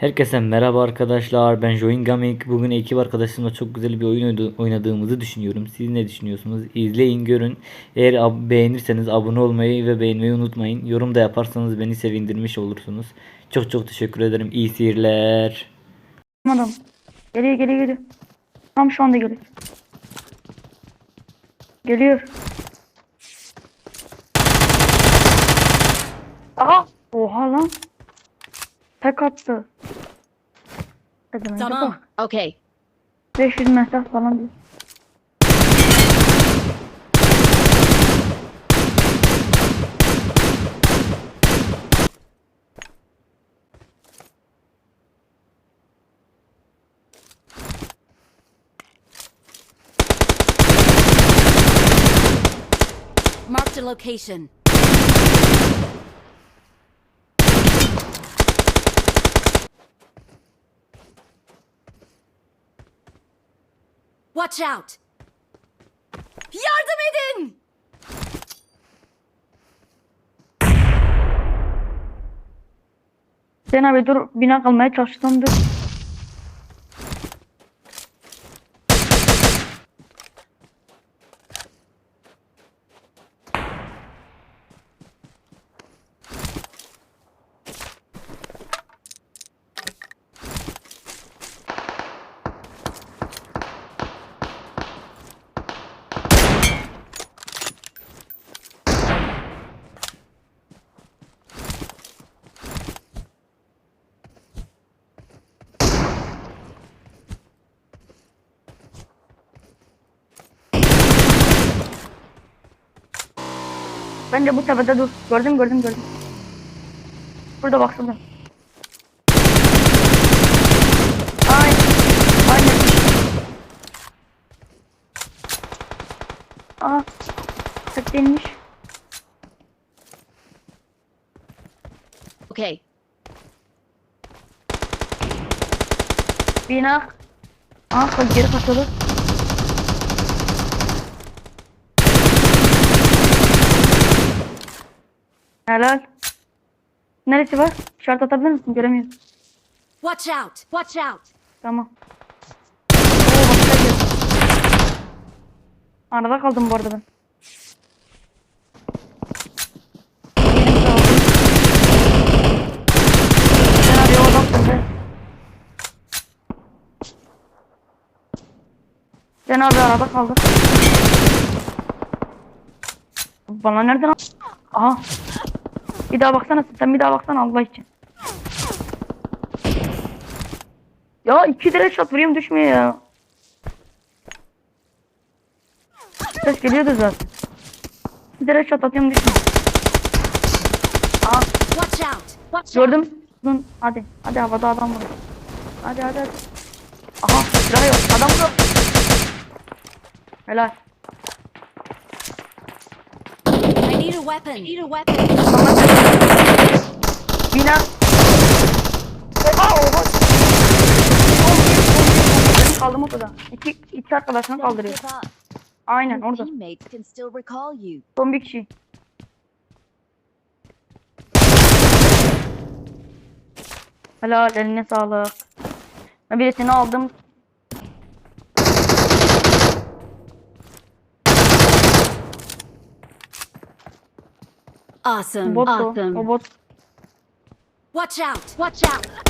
Herkese merhaba arkadaşlar. Ben Join Gaming. Bugün ekip arkadaşımla çok güzel bir oyun oynadı- oynadığımızı düşünüyorum. Siz ne düşünüyorsunuz? İzleyin, görün. Eğer beğenirseniz abone olmayı ve beğenmeyi unutmayın. Yorum da yaparsanız beni sevindirmiş olursunuz. Çok çok teşekkür ederim. İyi seyirler. Adam. Geliyor geliyor geliyor. Tam şu anda geliyor. Geliyor. Aha! Oha lan. Tek attı. Ne demek Tamam. bak. Okay. 500 metre falan diyor. Marked a location. Watch out. Yardım edin. Sen abi dur bina kalmaya çalıştım dur. Bence bu tepede dur. Gördüm gördüm gördüm. Burada bak şurada. Ay. Aynen. Aa. Tek değilmiş. Okay. Bina. Aa geri kaçıyordu. Helal. Neresi var? İşaret atabilir misin? Göremiyorum. Watch out. Watch out. Tamam. Arada kaldım bu arada ben. Sen abi arada kaldı. Bana nereden Aha. Bir daha baksana sen bir daha baksana Allah için. Ya iki direk shot vuruyorum düşmüyor ya. Ses geliyordu zaten. Bir direk shot atıyorum düşmüyor. Aa gördüm. Dün hadi hadi havada adam var. Hadi hadi hadi. Aha silah yok adam yok. Helal. I need a weapon. I need a weapon. Bina. Oha oha. Benim kaldım ortada. İki, iki arkadaşını kaldırıyor. Aynen orada. Son bir kişi. Helal eline sağlık. Ben birisini aldım. Awesome. Bot o. awesome. O bot. Watch out. Watch out.